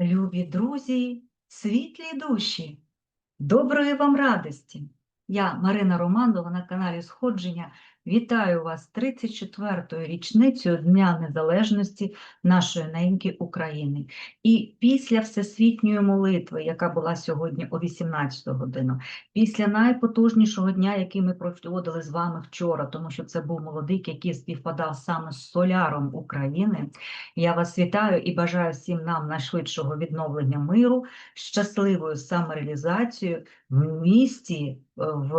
Любі друзі, світлі душі, доброї вам радості! Я Марина Романова на каналі Сходження. Вітаю вас 34-ю річницею Дня Незалежності нашої неньки України. І після всесвітньої молитви, яка була сьогодні о 18 годину, після найпотужнішого дня, який ми проводили з вами вчора, тому що це був молодик, який співпадав саме з соляром України. Я вас вітаю і бажаю всім нам найшвидшого відновлення миру, щасливою самореалізацією в місті, в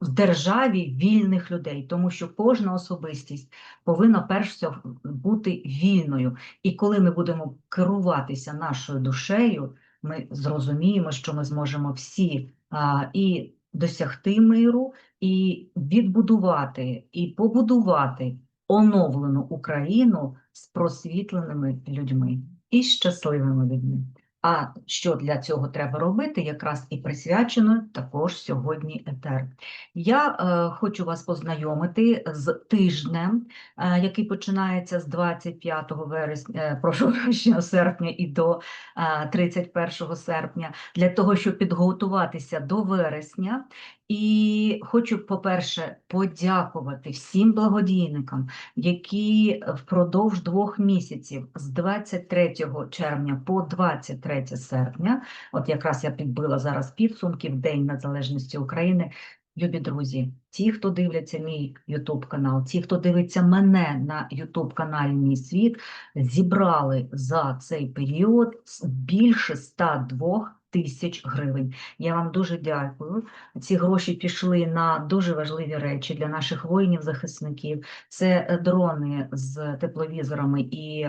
в державі вільних людей, тому що кожна особистість повинна перш всього бути вільною. І коли ми будемо керуватися нашою душею, ми зрозуміємо, що ми зможемо всі а, і досягти миру, і відбудувати, і побудувати оновлену Україну з просвітленими людьми і щасливими людьми. А що для цього треба робити, якраз і присвячено також сьогодні етер. Я е, хочу вас познайомити з тижнем, е, який починається з 25 вересня, е, прошу серпня і до е, 31 серпня, для того, щоб підготуватися до вересня. І хочу, по-перше, подякувати всім благодійникам, які впродовж двох місяців з 23 червня по 23 серпня, от якраз я підбила зараз підсумки в День Незалежності України. Любі друзі, ті, хто дивляться мій Ютуб канал, ті, хто дивиться мене на Ютуб каналі Мій світ, зібрали за цей період більше 102 тисяч гривень. Я вам дуже дякую. Ці гроші пішли на дуже важливі речі для наших воїнів-захисників. Це е, дрони з тепловізорами і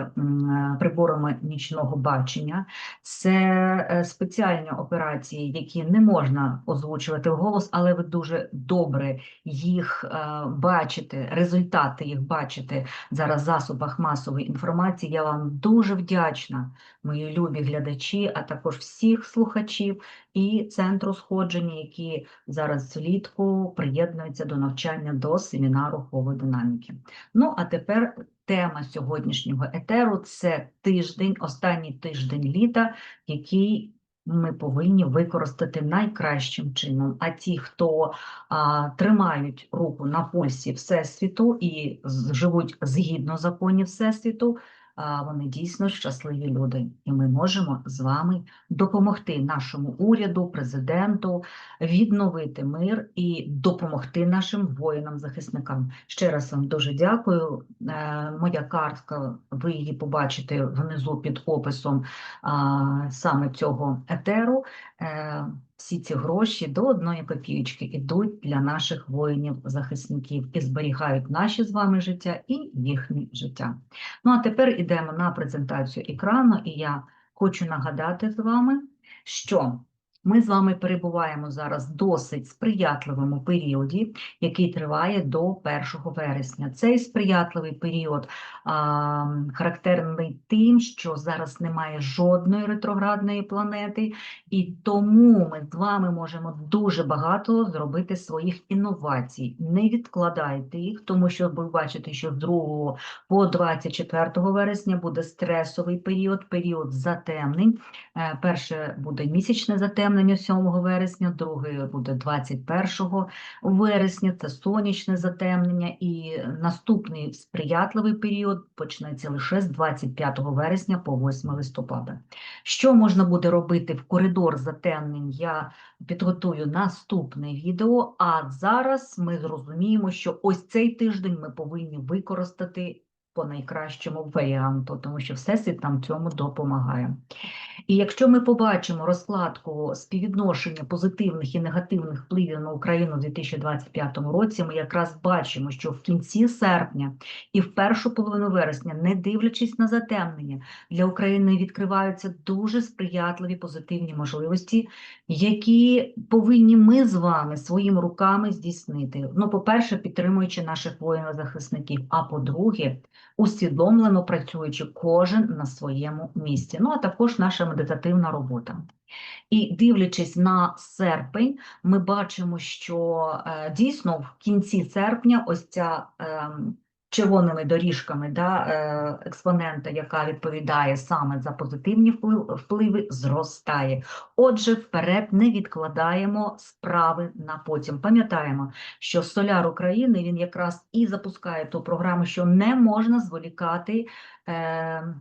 приборами нічного бачення, це е, спеціальні операції, які не можна озвучувати вголос, але ви дуже добре їх е, бачите, результати їх бачите зараз в засобах масової інформації. Я вам дуже вдячна, мої любі глядачі, а також всіх слухачів слухачів і центру сходження, які зараз влітку приєднуються до навчання до семінару холодинаміки. Ну, а тепер тема сьогоднішнього етеру це тиждень, останній тиждень літа, який ми повинні використати найкращим чином. А ті, хто а, тримають руку на пульсі Всесвіту і живуть згідно законів Всесвіту, вони дійсно щасливі люди, і ми можемо з вами допомогти нашому уряду, президенту відновити мир і допомогти нашим воїнам-захисникам. Ще раз вам дуже дякую. Е, моя картка, ви її побачите внизу під описом саме цього етеру. Всі ці гроші до одної копійки йдуть для наших воїнів-захисників і зберігають наші з вами життя і їхнє життя. Ну а тепер йдемо на презентацію екрану, і я хочу нагадати з вами, що ми з вами перебуваємо зараз в досить сприятливому періоді, який триває до 1 вересня. Цей сприятливий період а, характерний тим, що зараз немає жодної ретроградної планети, і тому ми з вами можемо дуже багато зробити своїх інновацій. Не відкладайте їх, тому що ви бачите, що з 2 по 24 вересня буде стресовий період, період затемнень. Е, перше буде місячне затемнення затемнення 7 вересня, друге буде 21 вересня, це сонячне затемнення, і наступний сприятливий період почнеться лише з 25 вересня по 8 листопада. Що можна буде робити в коридор затемнень? Я підготую наступне відео, а зараз ми зрозуміємо, що ось цей тиждень ми повинні використати по найкращому варіанту, тому що всесвіт нам цьому допомагає. І якщо ми побачимо розкладку співвідношення позитивних і негативних впливів на Україну у 2025 році, ми якраз бачимо, що в кінці серпня і в першу половину вересня, не дивлячись на затемнення, для України відкриваються дуже сприятливі позитивні можливості, які повинні ми з вами своїми руками здійснити. Ну, по-перше, підтримуючи наших воїнів-захисників, а по-друге, усвідомлено працюючи кожен на своєму місці. Ну а також наша медитативна робота. І дивлячись на серпень, ми бачимо, що е, дійсно в кінці серпня ось ця. Червоними доріжками да, е, експонента, яка відповідає саме за позитивні вплив- впливи, зростає. Отже, вперед не відкладаємо справи на потім. Пам'ятаємо, що Соляр України він якраз і запускає ту програму, що не можна зволікати. Е,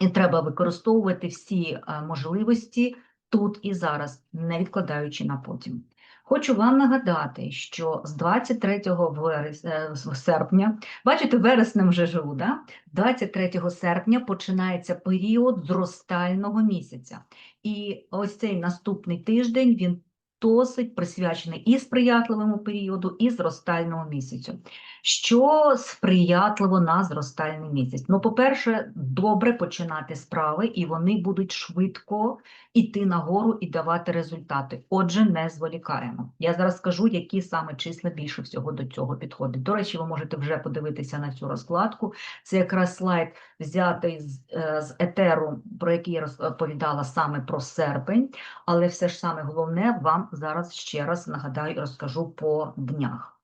і треба використовувати всі е, можливості тут і зараз, не відкладаючи на потім. Хочу вам нагадати, що з 23 верес... е, серпня, бачите, вереснем вже живу, да? 23 серпня починається період зростального місяця. І ось цей наступний тиждень він досить присвячений і сприятливому періоду, і зростальному місяцю. Що сприятливо на зростальний місяць? Ну, по-перше, добре починати справи, і вони будуть швидко іти нагору і давати результати. Отже, не зволікаємо. Я зараз скажу, які саме числа більше всього до цього підходять. До речі, ви можете вже подивитися на цю розкладку. Це якраз слайд взятий з, е, з етеру, про який я розповідала саме про серпень, але все ж саме головне вам зараз ще раз нагадаю і розкажу по днях.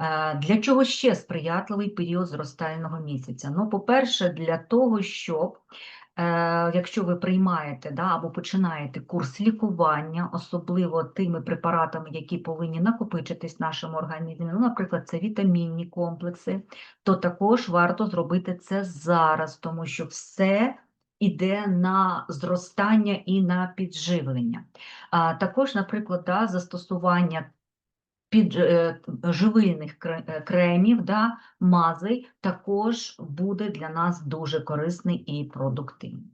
Е, Для чого ще сприятливий період зростального місяця? Ну, по-перше, для того, щоб е, якщо ви приймаєте да, або починаєте курс лікування, особливо тими препаратами, які повинні накопичитись в нашому організмі, ну, наприклад, це вітамінні комплекси, то також варто зробити це зараз, тому що все іде на зростання і на підживлення. А також, наприклад, да, застосування під е, живильних е, кремів, да, мазей також буде для нас дуже корисний і продуктивний.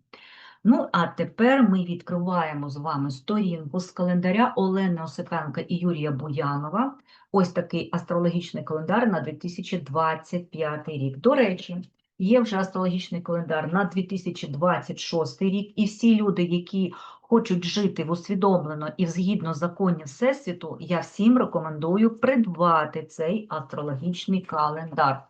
Ну, а тепер ми відкриваємо з вами сторінку з календаря Олени Осипенка і Юрія Буянова. Ось такий астрологічний календар на 2025 рік. До речі, є вже астрологічний календар на 2026 рік, і всі люди, які хочуть жити в усвідомлено і згідно законів Всесвіту, я всім рекомендую придбати цей астрологічний календар.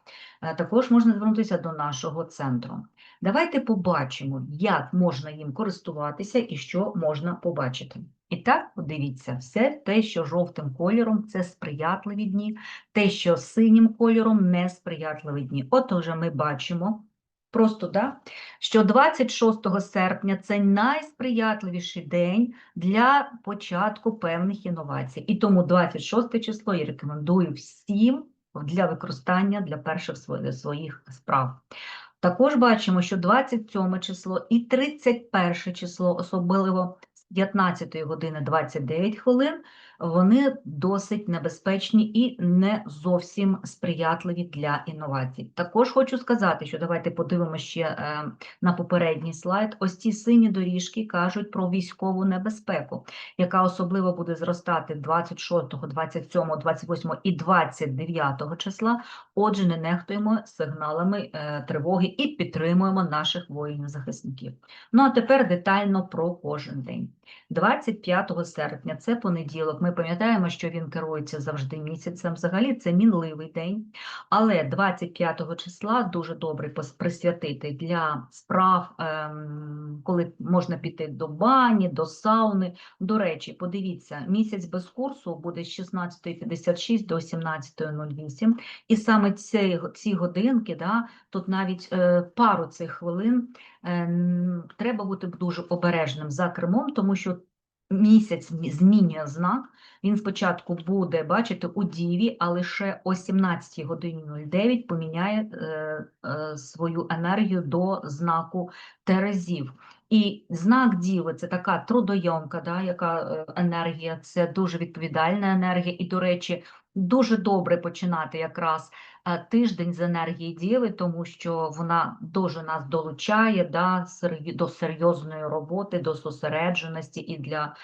Е, Також можна звернутися до нашого центру. Давайте побачимо, як можна їм користуватися і що можна побачити. І так, подивіться, все те, що жовтим кольором, це сприятливі дні, те, що синім кольором несприятливі дні. От уже ми бачимо просто, да, що 26 серпня це найсприятливіший день для початку певних інновацій. І тому 26 число я рекомендую всім для використання для перших своїх справ. Також бачимо, що 27 число і 31 число, особливо 15 години 29 хвилин, вони досить небезпечні і не зовсім сприятливі для інновацій. Також хочу сказати, що давайте подивимося ще е, на попередній слайд. Ось ці сині доріжки кажуть про військову небезпеку, яка особливо буде зростати 26, 27, 28 і 29 числа. Отже, не нехтуємо сигналами е, тривоги і підтримуємо наших воїнів-захисників. Ну а тепер детально про кожен день. 25 серпня це понеділок. Ми пам'ятаємо, що він керується завжди місяцем. Взагалі це мінливий день. Але 25 числа дуже добре присвятити для справ, ем, коли можна піти до бані, до сауни. До речі, подивіться, місяць без курсу буде з 16.56 до 17.08. І саме ці, ці годинки, да, тут навіть е, пару цих хвилин е, треба бути дуже обережним за кермом, тому що місяць змінює знак. Він спочатку буде, бачите, у Діві, а лише о 17 годині 09 поміняє е, е, свою енергію до знаку Терезів. І знак Діви це така трудойомка, да, яка е, енергія, це дуже відповідальна енергія. І, до речі, дуже добре починати якраз тиждень з енергії діли, тому що вона дуже нас долучає да, до серйозної роботи, до зосередженості і для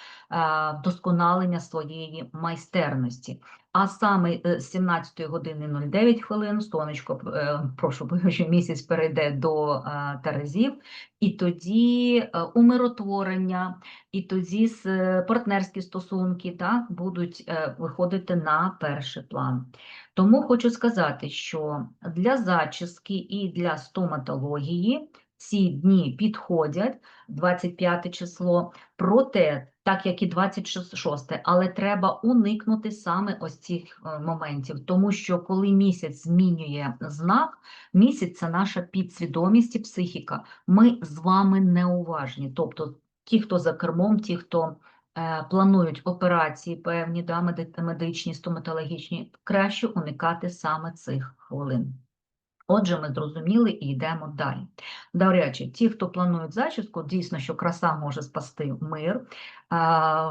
вдосконалення своєї майстерності. А саме е, з 17 години 09 хвилин сонечко, е, прошу, що місяць перейде до е, Терезів, і тоді е, умиротворення, і тоді е, партнерські стосунки так, будуть е, виходити на перший план. Тому хочу сказати, що для зачіски і для стоматології ці дні підходять, 25 число, проте так як і 26, але треба уникнути саме ось цих е, моментів, тому що коли місяць змінює знак, місяць це наша підсвідомість і психіка. Ми з вами неуважні. Тобто ті, хто за кермом, ті, хто е, планують операції певні, да, медичні, стоматологічні, краще уникати саме цих хвилин. Отже, ми зрозуміли і йдемо далі. До речі, ті, хто планують зачіску, дійсно, що краса може спасти мир.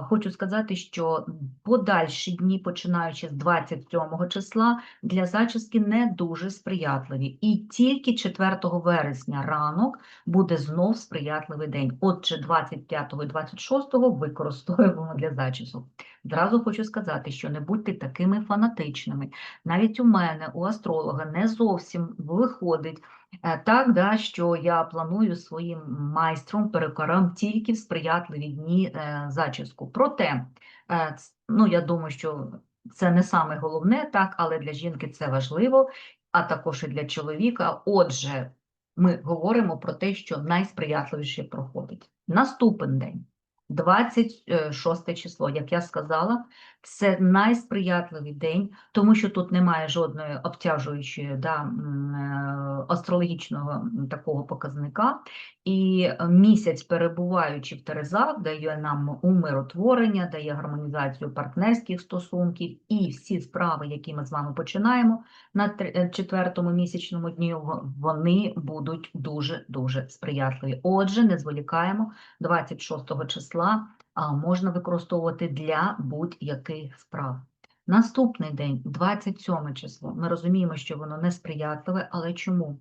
Хочу сказати, що подальші дні, починаючи з 27 числа, для зачіски не дуже сприятливі. І тільки 4 вересня ранок буде знов сприятливий день. Отже, 25 і 26 використовуємо для зачісок. Зразу хочу сказати, що не будьте такими фанатичними. Навіть у мене, у астролога, не зовсім виходить так, да, що я планую своїм майстром, перукарам тільки в сприятливі дні е, зачіску. Проте, е, ну, я думаю, що це не саме головне, так, але для жінки це важливо, а також і для чоловіка. Отже, ми говоримо про те, що найсприятливіше проходить. Наступний день. 26 число, як я сказала, це найсприятливий день, тому що тут немає жодної обтяжуючої да, е, астрологічного такого показника. І місяць, перебуваючи в Терезах, дає нам умиротворення, дає гармонізацію партнерських стосунків і всі справи, які ми з вами починаємо на е, четвертому місячному дні, вони будуть дуже-дуже сприятливі. Отже, не зволікаємо 26 числа а, можна використовувати для будь-яких справ. Наступний день, 27 число, ми розуміємо, що воно несприятливе, але чому?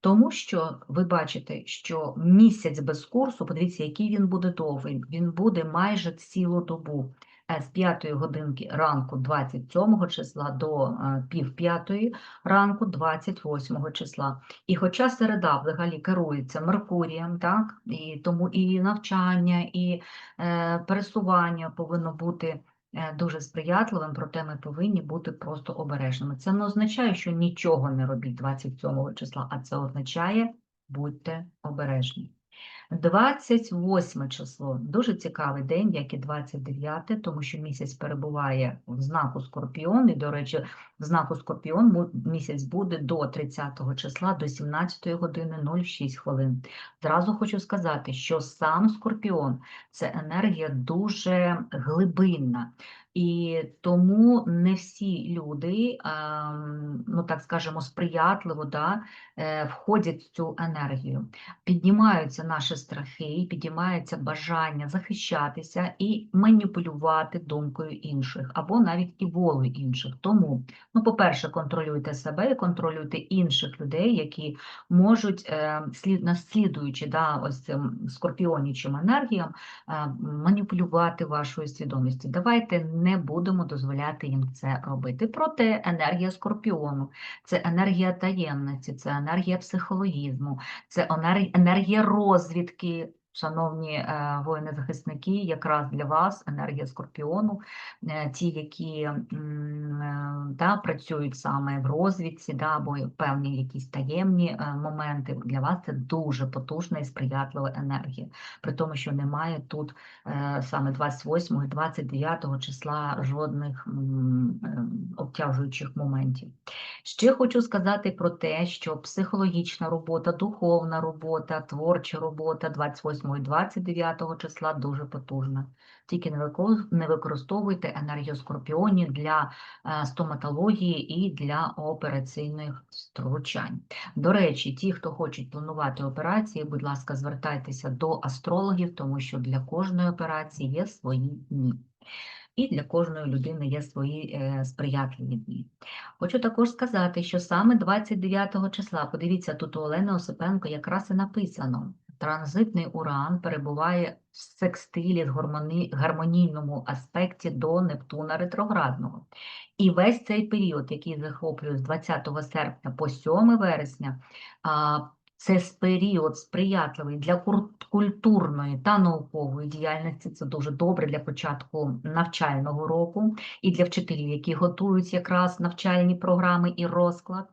Тому що ви бачите, що місяць без курсу, подивіться, який він буде довгий, він буде майже цілу добу. Е, З 5 годинки ранку 27 числа до е, пів п'ятої ранку 28 числа. І хоча середа взагалі керується Меркурієм, так, і тому і навчання, і е, пересування повинно бути е, дуже сприятливим, проте ми повинні бути просто обережними. Це не означає, що нічого не робіть 27 числа, а це означає будьте обережні. 28 число дуже цікавий день, як і 29, тому що місяць перебуває в знаку Скорпіон, і, до речі, в знаку Скорпіон місяць буде до 30 числа, до 17 години 06 хвилин. Зразу хочу сказати, що сам Скорпіон це енергія дуже глибинна. І тому не всі люди, ем, ну так скажемо, сприятливо да, е, входять в цю енергію піднімаються наші страхи, піднімається бажання захищатися і маніпулювати думкою інших, або навіть і волею інших. Тому, ну, по-перше, контролюйте себе і контролюйте інших людей, які можуть, е, слід, наслідуючи да, ось цим скорпіонічим енергіям, е, маніпулювати вашою свідомістю. Давайте не будемо дозволяти їм це робити. Проте енергія скорпіону це енергія таємниці, це енергія психологізму, це енер- енергія розвідки. Шановні е, воїни-захисники, якраз для вас енергія скорпіону, е, ті, які м, е, да, працюють саме в розвідці, да, або певні якісь таємні моменти, для вас це дуже потужна і сприятлива енергія. При тому, що немає тут саме 28 і 29 числа жодних обтяжуючих моментів. Ще хочу сказати про те, що психологічна робота, духовна робота, творча робота 28 і 29 числа дуже потужна. Тільки не використовуйте енергію скорпіонів для е, стоматології і для операційних втручань. До речі, ті, хто хочуть планувати операції, будь ласка, звертайтеся до астрологів, тому що для кожної операції є свої дні. І для кожної людини є свої е, сприятливі дні. Хочу також сказати, що саме 29 числа, подивіться, тут у Олени Осипенко якраз і написано, транзитний уран перебуває в секстилі з гармоні... гармонійному аспекті до Нептуна ретроградного. І весь цей період, який захоплює з 20 серпня по 7 вересня, Це період сприятливий для культурної та наукової діяльності. Це дуже добре для початку навчального року і для вчителів, які готують якраз навчальні програми і розклад.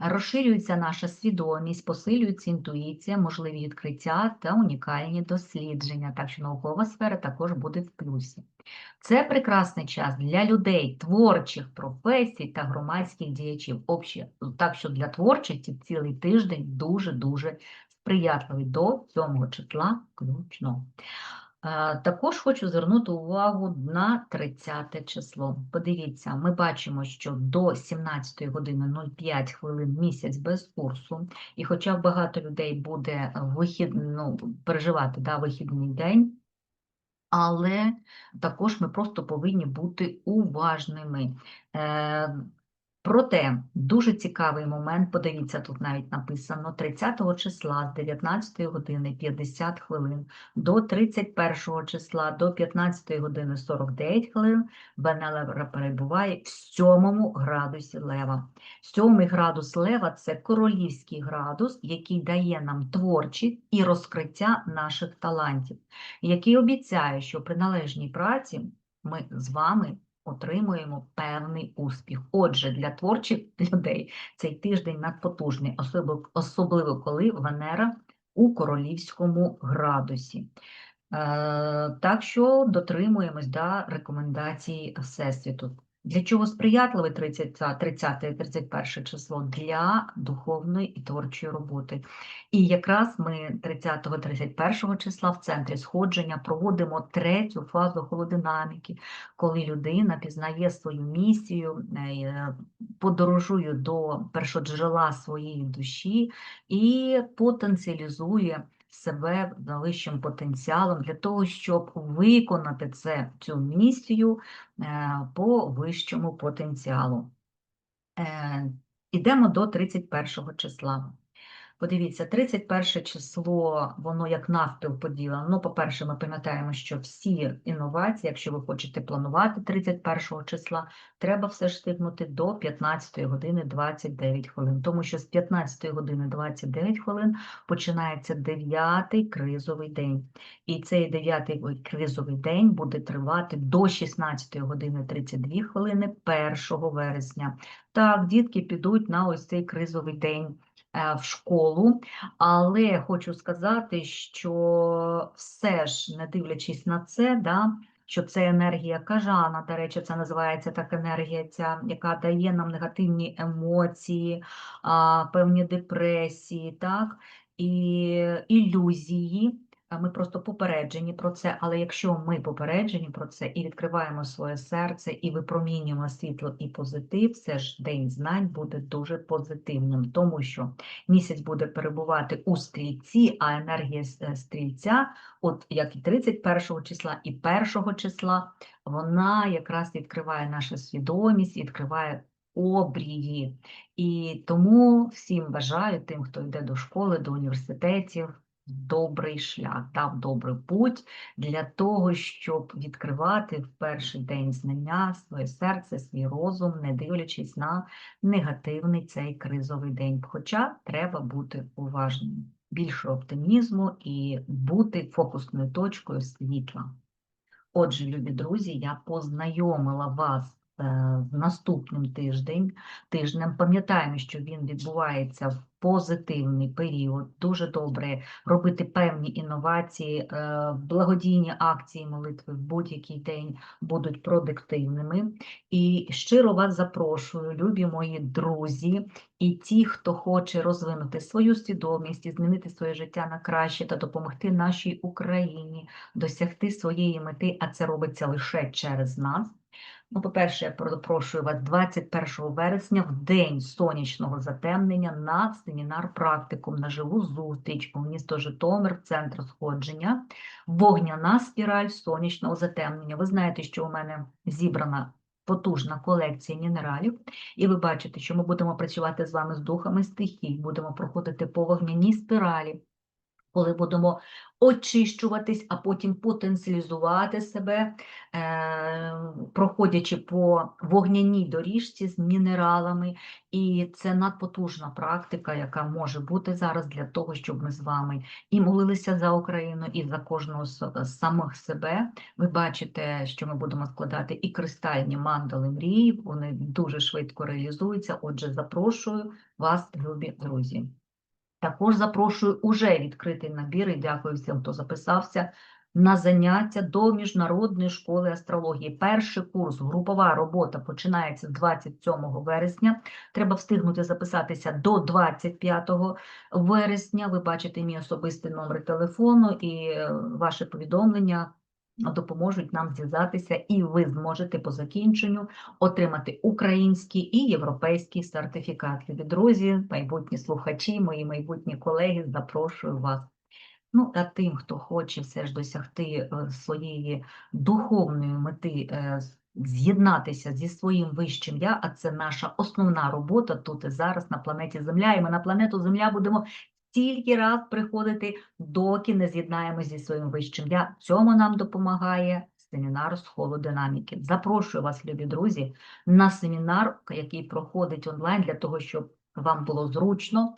Розширюється наша свідомість, посилюється інтуїція, можливі відкриття та унікальні дослідження. Так що наукова сфера також буде в плюсі. Це прекрасний час для людей, творчих професій та громадських діячів. Обще, так що для творчості цілий тиждень дуже-дуже сприятливий до 7 числа включно. Е, Також хочу звернути увагу на 30 число. Подивіться, ми бачимо, що до 17 години 05 хвилин місяць без курсу, і хоча багато людей буде вихід, ну, переживати да, вихідний день, але також ми просто повинні бути уважними. Проте дуже цікавий момент, подивіться, тут навіть написано 30 числа з 19 години 50 хвилин до 31 числа до 15 години 49 хвилин Венера перебуває в 7 градусі лева. 7 градус лева – це королівський градус, який дає нам творчість і розкриття наших талантів, який обіцяє, що при належній праці ми з вами отримуємо певний успіх. Отже, для творчих людей цей тиждень надпотужний, особливо, коли Венера у королівському градусі. Е, Так що дотримуємось да, рекомендацій Всесвіту. Для чого сприятливе 30, 30 31 число? Для духовної і творчої роботи. І якраз ми 30-31 числа в центрі сходження проводимо третю фазу холодинаміки, коли людина пізнає свою місію, е, подорожує до першоджерела своєї душі і потенціалізує себе найвищим потенціалом для того, щоб виконати це, цю місію е, по вищому потенціалу. Е, Ідемо до 31 числа. Подивіться, 31 число, воно як навпіл поділено. Ну, по-перше, ми пам'ятаємо, що всі інновації, якщо ви хочете планувати 31 числа, треба все ж встигнути до 15 години 29 хвилин. Тому що з 15 години 29 хвилин починається 9 кризовий день. І цей 9 кризовий день буде тривати до 16 години 32 хвилини 1 вересня. Так, дітки підуть на ось цей кризовий день в школу, але хочу сказати, що все ж, не дивлячись на це, да, що це енергія кажана, до речі, це називається так енергія, ця, яка дає нам негативні емоції, певні депресії, так, і ілюзії. Ми просто попереджені про це, але якщо ми попереджені про це і відкриваємо своє серце, і випромінюємо світло і позитив, це ж день знань буде дуже позитивним, тому що місяць буде перебувати у стрільці, а енергія е, стрільця, от як і 31 числа, і 1 числа, вона якраз відкриває нашу свідомість, відкриває обрії. І тому всім бажаю тим, хто йде до школи, до університетів, добрий шлях, дав добрий путь для того, щоб відкривати в перший день знання своє серце, свій розум, не дивлячись на негативний цей кризовий день. Хоча треба бути уважним, більше оптимізму і бути фокусною точкою світла. Отже, любі друзі, я познайомила вас наступним тиждень, тижнем. Пам'ятаємо, що він відбувається в позитивний період. Дуже добре робити певні інновації, е, благодійні акції молитви в будь-який день будуть продуктивними. І щиро вас запрошую, любі мої друзі, і ті, хто хоче розвинути свою свідомість і змінити своє життя на краще та допомогти нашій Україні досягти своєї мети, а це робиться лише через нас. Ну, по-перше, я запрошую вас 21 вересня в день сонячного затемнення на семінар практикум на живу зустріч у місто Житомир, центр сходження, вогняна спіраль сонячного затемнення. Ви знаєте, що у мене зібрана потужна колекція мінералів, і ви бачите, що ми будемо працювати з вами з духами стихій, будемо проходити по вогняній спіралі. Коли будемо очищуватись, а потім потенціалізувати себе, е, проходячи по вогняній доріжці з мінералами. І це надпотужна практика, яка може бути зараз для того, щоб ми з вами і молилися за Україну, і за кожного з самих себе. Ви бачите, що ми будемо складати і кристальні мандали мрії, вони дуже швидко реалізуються. Отже, запрошую вас, любі друзі. Також запрошую уже відкритий набір і дякую всім, хто записався на заняття до Міжнародної школи астрології. Перший курс, групова робота починається з 27 вересня. Треба встигнути записатися до 25 вересня. Ви бачите мій особистий номер телефону і е, ваші повідомлення допоможуть нам зв'язатися, і ви зможете по закінченню отримати український і європейський сертифікат. Друзі, майбутні слухачі, мої майбутні колеги, запрошую вас. Ну, а тим, хто хоче все ж досягти е, своєї духовної мети, е, з'єднатися зі своїм вищим я, а це наша основна робота тут і зараз на планеті Земля. І ми на планету Земля будемо стільки раз приходити, доки не з'єднаємося зі своїм вищим я. Цьому нам допомагає семінар з холодинаміки. Запрошую вас, любі друзі, на семінар, який проходить онлайн для того, щоб вам було зручно.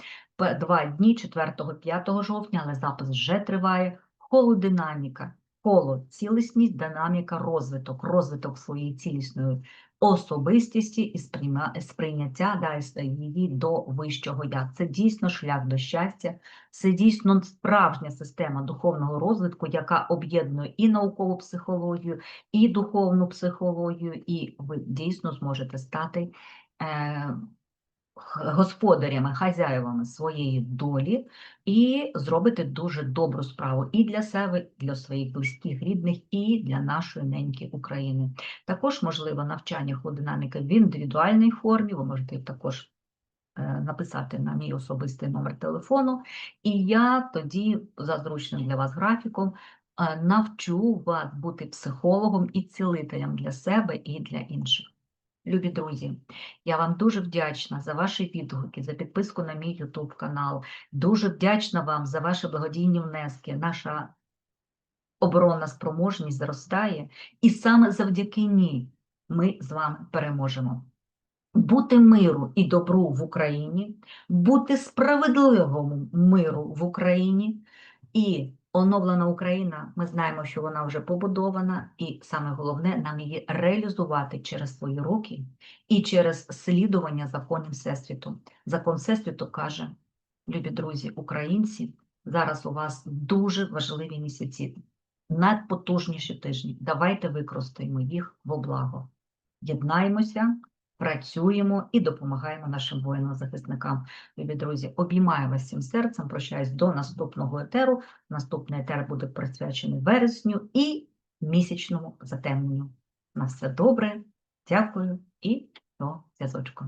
Два дні 4-5 жовтня, але запис вже триває. Холодинаміка. Холод, цілісність, динаміка, розвиток, розвиток своєї цілісної особистості і сприйняття да, її до вищого я. Це дійсно шлях до щастя, це дійсно справжня система духовного розвитку, яка об'єднує і наукову психологію, і духовну психологію, і ви дійсно зможете стати. Господарями, хазяєвами своєї долі і зробити дуже добру справу і для себе, і для своїх близьких, рідних, і для нашої неньки України. Також можливо навчання холодинаміки в індивідуальній формі. Ви можете також е, написати на мій особистий номер телефону, і я тоді, за зручним для вас графіком, е, навчу вас бути психологом і цілителем для себе і для інших. Любі друзі, я вам дуже вдячна за ваші відгуки, за підписку на мій YouTube канал. Дуже вдячна вам за ваші благодійні внески. Наша оборонна спроможність зростає, і саме завдяки ній ми з вами переможемо. Бути миру і добру в Україні, бути справедливому миру в Україні і оновлена Україна. Ми знаємо, що вона вже побудована, і саме головне нам її реалізувати через свої руки і через слідування законів Всесвіту. Закон Всесвіту каже, любі друзі, українці, зараз у вас дуже важливі місяці, надпотужніші тижні. Давайте використаємо їх во благо. Єднаємося, працюємо і допомагаємо нашим воїнам-захисникам. Любі друзі, обіймаю вас всім серцем, прощаюсь до наступного етеру. Наступний етер буде присвячений вересню і місячному затемненню. На все добре, дякую і до зв'язочку.